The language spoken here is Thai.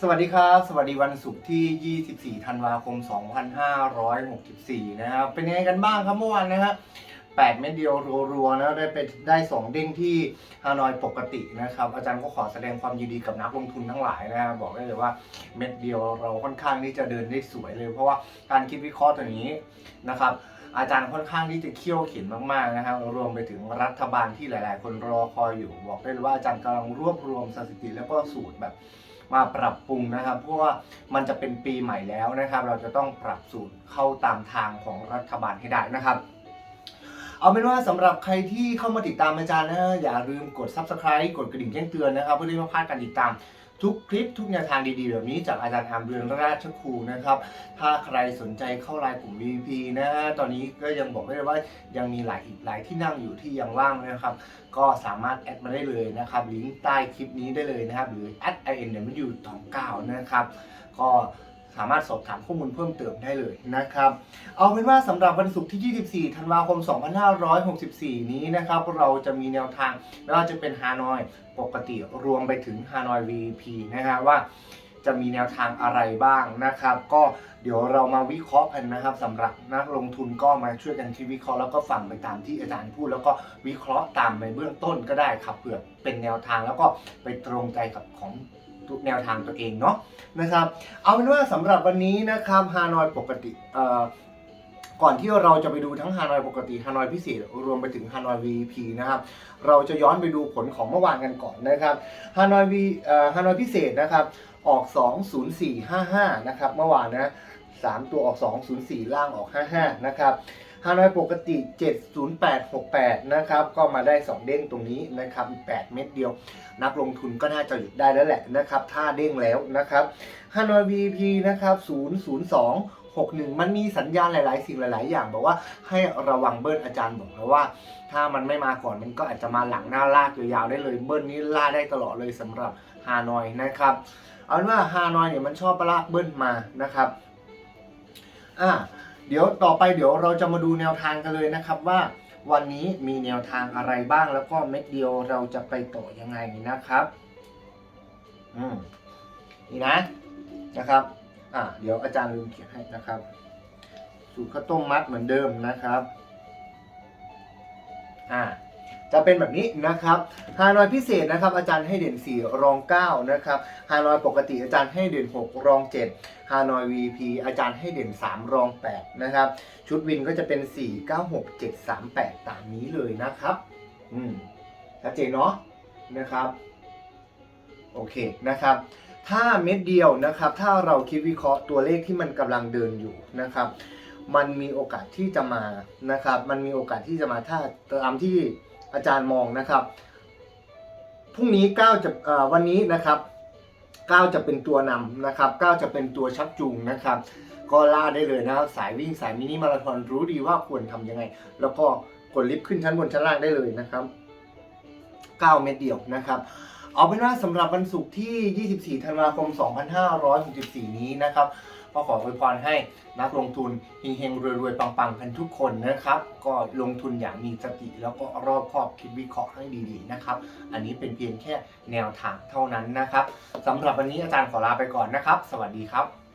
สวัสดีครับ สวัสดีวันศุกร์ที่ 24 ธันวาคม 2564 นะครับ เป็นยังไงกันบ้างครับเมื่อวานนะฮะ8เม็ดเดียวรัวๆนะได้ไปได้2เด้งที่ฮานอยปกตินะครับ อาจารย์ก็ขอแสดงความยินดีกับนักลงทุนทั้งหลายนะครับบอกได้เลยว่าเม็ดเดียวเราค่อนข้างที่จะเดินได้สวยเลย เพราะว่าการคิดวิเคราะห์ตัวนี้นะครับอาจารย์ค่อนข้างที่จะเขี่ยวเข็นมากๆนะครับรวมไปถึงรัฐบาลที่หลาย ๆ คนรอคอยอยู่ บอกได้เลยว่าอาจารย์กำลังรวบรวมสถิติแล้วก็สูตรแบบ มาปรับปรุงนะครับ เพราะว่ามันจะเป็นปีใหม่แล้วนะครับ เราจะต้องปรับสูตรเข้าตามทางของรัฐบาลให้ได้นะครับเอาเป็นว่าสำหรับใครที่เข้ามาติดตามอาจารย์นะอย่าลืมกด subscribe กดกระดิ่งแจ้งเตือนนะครับ เพื่อที่ไม่พลาดการติดตาม ทุกคลิปทุกแนวทางดีๆแบบนี้จากอาจารย์อามเรืองราชครูนะครับ ถ้าใครสนใจเข้ารายกลุ่ม VIP นะตอนนี้ก็ยังบอกได้เลยว่ายังมีหลายอีกหลายที่นั่งอยู่ที่ยังว่างนะครับ ก็สามารถแอดมาได้เลยนะครับลิงก์ใต้คลิปนี้ได้เลยนะครับ หรือ a d i n w 2 9นะครับก็ สามารถสอบถามข้อมูลเพิ่มเติมได้เลยนะครับ เอาเป็นว่าสำหรับวันศุกร์ที่ 24 ธันวาคม 2564 นี้นะครับ เราจะมีแนวทางไม่ว่าจะเป็นฮานอยปกติรวมไปถึงฮานอย VP นะครับว่าจะมีแนวทางอะไรบ้างนะครับ ก็เดี๋ยวเรามาวิเคราะห์กันนะครับสำหรับนักลงทุนก็มาช่วยกันคิดวิเคราะห์แล้วก็ฟังไปตามที่อาจารย์พูด แล้วก็วิเคราะห์ตามในเบื้องต้นก็ได้ครับเผื่อเป็นแนวทางแล้วก็ไปตรงใจกับของ แนวทางตัวเองเนาะนะครับ เอาเป็นว่าสำหรับวันนี้นะครับฮานอยปกติเอ่อก่อนที่เราจะไปดูทั้งฮานอยปกติฮานอยพิเศษรวมไปถึงฮานอย VP นะครับ เราจะย้อนไปดูผลของเมื่อวานกันก่อนนะครับฮานอย V เอ่อฮานอยพิเศษนะครับ ออก 20455 นะครับ เมื่อวานนะสามตัวออก 204 ล่างออก 55 นะครับ ฮานอยปกติ 70868 นะครับ ก็มาได้ 2 เด้งตรงนี้นะครับ 8 เม็ดเดียว นักลงทุนก็น่าจะหยุดได้แล้วแหละนะครับ ถ้าเด้งแล้วนะครับฮานอย VP นะครับ 002 61 มันมีสัญญาณหลาย ๆ สิ่งหลาย ๆ อย่างบอกว่าให้ระวังเบิ้ลอาจารย์บอกแล้วว่า ถ้ามันไม่มาก่อนมันก็อาจจะมาหลังหน้าลากยาว ๆ ได้เลยเบิ้ลนี้ล่ากได้ตลอดเลยสำหรับฮานอยนะครับเอาเป็นว่าฮานอยเนี่ยมันชอบปลากเบิ้ลมานะครับอ่า เดี๋ยวต่อไปเดี๋ยวเราจะมาดูแนวทางกันเลยนะครับว่าวันนี้มีแนวทางอะไรบ้างแล้วก็เม็ดเดียวเราจะไปต่อยังไงนะครับอืมนี่นะนะครับอ่าเดี๋ยวอาจารย์ลืมเขียนให้นะครับ สูตรข้าวต้มมัดเหมือนเดิมนะครับอ่า จะเป็นแบบนี้นะครับฮานอยพิเศษนะครับ อาจารย์ให้เด่น 4 รอง 9 นะครับฮานอยปกติอาจารย์ให้เด่น 6 รอง 7ฮานอย VP อาจารย์ให้เด่น 3 รอง 8 นะครับ ชุดวินก็จะเป็น 4 9 6 7 3 8 ตามนี้เลยนะครับ อืมชัดเจนเนาะนะครับ โอเคนะครับถ้าเม็ดเดียวนะครับ ถ้าเราคิดวิเคราะห์ตัวเลขที่มันกำลังเดินอยู่นะครับ มันมีโอกาสที่จะมานะครับ มันมีโอกาสที่จะมาถ้าตามที่ อาจารย์มองนะครับพรุ่งนี้9จะวันนี้นะครับ9จะเป็นตัวนำนะครับ9จะเป็นตัวชักจูงนะครับ ก็ล่าได้เลยนะครับสายวิ่งสายมินิมาราธอนรู้ดีว่าควรทำยังไง แล้วก็กดลิฟต์ขึ้นชั้นบนชั้นล่างได้เลยนะครับ 9 เม็ดเดียวนะครับเอาเป็นว่าสำหรับวันศุกร์ที่ 24 ธันวาคม 2564 นี้นะครับ ก็ขออวยพรให้นักลงทุนเฮงๆรวยๆปังๆกันทุกคนนะครับ ก็ลงทุนอย่างมีสติแล้วก็รอบคอบคิดวิเคราะห์ให้ดีๆนะครับ อันนี้เป็นเพียงแค่แนวทางเท่านั้นนะครับสำหรับวันนี้อาจารย์ขอลาไปก่อนนะครับ สวัสดีครับ